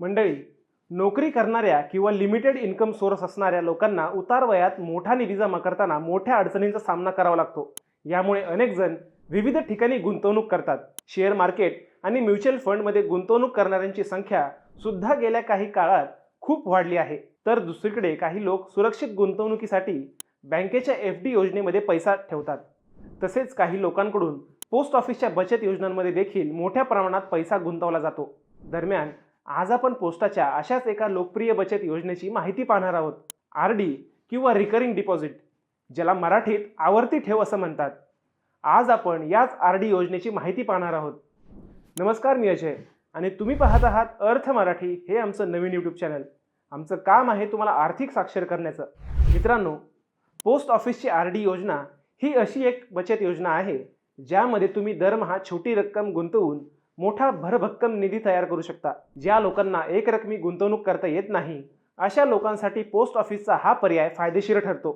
मंडळी नोकरी करणाऱ्या किंवा लिमिटेड इन्कम सोर्स असणाऱ्या लोकांना उतार वयात मोठा निधी जमा करताना मोठ्या अडचणींचा सामना करावा लागतो. यामुळे अनेक जण विविध ठिकाणी गुंतवणूक करतात. शेअर मार्केट आणि म्युच्युअल फंडमध्ये गुंतवणूक करणाऱ्यांची संख्या सुद्धा गेल्या काही काळात खूप वाढली आहे. तर दुसरीकडे काही लोक सुरक्षित गुंतवणुकीसाठी बँकेच्या एफ डी योजनेमध्ये पैसा ठेवतात. तसेच काही लोकांकडून पोस्ट ऑफिसच्या बचत योजनांमध्ये देखील मोठ्या प्रमाणात पैसा गुंतवला जातो. दरम्यान आज आपण पोस्टाच्या अशाच एका लोकप्रिय बचत योजनेची माहिती पाहणार आहोत. आर डी किंवा रिकरिंग डिपॉझिट ज्याला मराठीत आवर्ती ठेव असं म्हणतात. आज आपण याच आर डी योजनेची माहिती पाहणार आहोत. नमस्कार मी अजय. आणि तुम्ही पाहत आहात अर्थ मराठी हे आमचं नवीन यूट्यूब चॅनल आमचं काम आहे तुम्हाला आर्थिक साक्षर करण्याचं. मित्रांनो पोस्ट ऑफिसची आर डी योजना ही अशी एक बचत योजना आहे ज्यामध्ये तुम्ही दरमहा छोटी रक्कम गुंतवून मोठा भरभक्कम निधी तयार करू शकता ज्या लोकांना एकरकमी गुंतवणूक करता येत नाही अशा लोकांसाठी पोस्ट ऑफिसचा हा पर्याय फायदेशीर ठरतो.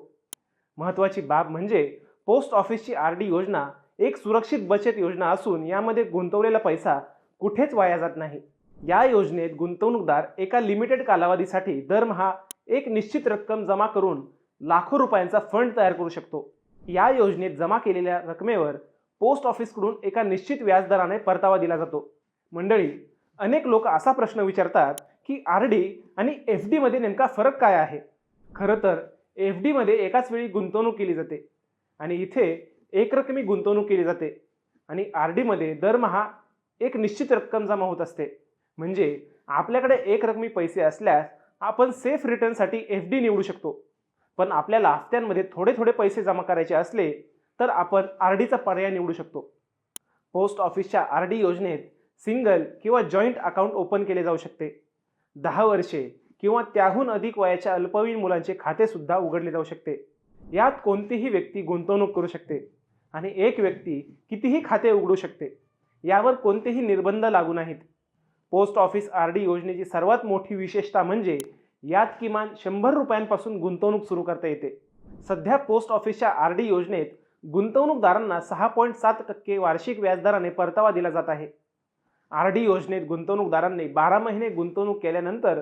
महत्त्वाची बाब म्हणजे पोस्ट ऑफिसची आर डी योजना एक सुरक्षित बचत योजना असून यामध्ये गुंतवलेला पैसा कुठेच वाया जात नाही. या योजनेत गुंतवणूकदार एका लिमिटेड कालावधीसाठी दरमहा एक निश्चित रक्कम जमा करून लाखो रुपयांचा फंड तयार करू शकतो. या योजनेत जमा केलेल्या रकमेवर पोस्ट ऑफिसकडून एका निश्चित व्याजदराने परतावा दिला जातो. मंडळी अनेक लोक असा प्रश्न विचारतात की आर डी आणि एफ डीमध्ये नेमका फरक काय आहे? खरं तर एफ डीमध्ये एकाच वेळी गुंतवणूक केली जाते आणि इथे एकरकमी गुंतवणूक केली जाते आणि आर डीमध्ये दरमहा एक निश्चित रक्कम जमा होत असते. म्हणजे आपल्याकडे एक रकमी पैसे असल्यास आपण सेफ रिटर्नसाठी एफ डी निवडू शकतो. पण आपल्याला हफ्त्यांमध्ये थोडे थोडे पैसे जमा करायचे असले तर आपण आर डीचा पर्याय निवडू शकतो. पोस्ट ऑफिसच्या आर डी योजनेत सिंगल किंवा जॉईंट अकाउंट ओपन केले जाऊ शकते. दहा वर्षे किंवा त्याहून अधिक वयाच्या अल्पवयीन मुलांचे खातेसुद्धा उघडले जाऊ शकते. यात कोणतीही व्यक्ती गुंतवणूक करू शकते आणि एक व्यक्ती कितीही खाते उघडू शकते यावर कोणतेही निर्बंध लागू नाहीत. पोस्ट ऑफिस आर डी योजनेची सर्वात मोठी विशेषता म्हणजे यात किमान शंभर रुपयांपासून गुंतवणूक सुरू करता येते. सध्या पोस्ट ऑफिसच्या आर डी योजनेत गुंतवणूकदारांना सहा पॉईंट सात टक्के वार्षिक व्याजदराने परतावा दिला जात आहे. आर डी योजनेत गुंतवणूकदारांनी बारा महिने गुंतवणूक केल्यानंतर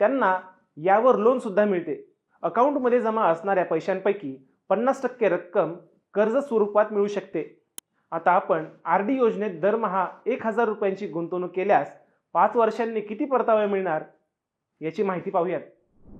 त्यांना यावर लोनसुद्धा मिळते. अकाउंटमध्ये जमा असणाऱ्या पैशांपैकी पन्नास टक्के रक्कम कर्ज स्वरूपात मिळू शकते. आता आपण आर डी योजनेत दरमहा एक हजार रुपयांची गुंतवणूक केल्यास पाच वर्षांनी किती परतावा मिळणार याची माहिती पाहूयात.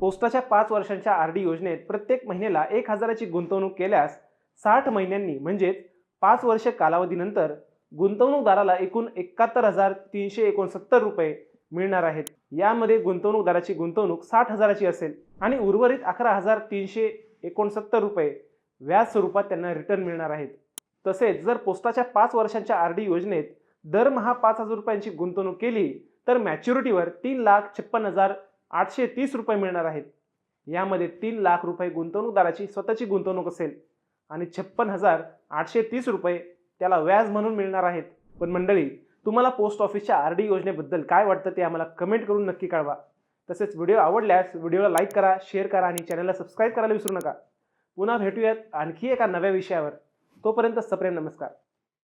पोस्टाच्या पाच वर्षांच्या आर डी योजनेत प्रत्येक महिन्याला एक हजाराची गुंतवणूक केल्यास साठ महिन्यांनी म्हणजेच पाच वर्ष कालावधीनंतर गुंतवणूकदाराला एकूण एकाहत्तर हजार तीनशे एकोणसत्तर रुपये मिळणार आहेत. यामध्ये गुंतवणूकदाराची गुंतवणूक साठ हजाराची असेल आणि उर्वरित अकरा हजार तीनशे एकोणसत्तर रुपये व्याज स्वरूपात त्यांना रिटर्न मिळणार आहेत. तसेच जर पोस्टाच्या पाच वर्षांच्या आर डी योजनेत दरमहा पाच हजार रुपयांची गुंतवणूक केली तर मॅच्युरिटीवर तीन लाख छप्पन हजार आठशे तीस रुपये मिळणार आहेत. यामध्ये तीन लाख रुपये गुंतवणूकदाराची स्वतःची गुंतवणूक असेल आणि छप्पन हजार आठशे तीस रुपये त्याला व्याज म्हणून मिळणार आहेत. पण मंडळी तुम्हाला पोस्ट ऑफिसच्या आर डी योजनेबद्दल काय वाटतं ते आम्हाला कमेंट करून नक्की कळवा. तसेच व्हिडिओ आवडल्यास व्हिडिओला लाईक करा शेअर करा आणि चॅनलला सबस्क्राईब करायला विसरू नका. पुन्हा भेटूयात आणखी एका नव्या विषयावर. तोपर्यंत सप्रेम नमस्कार.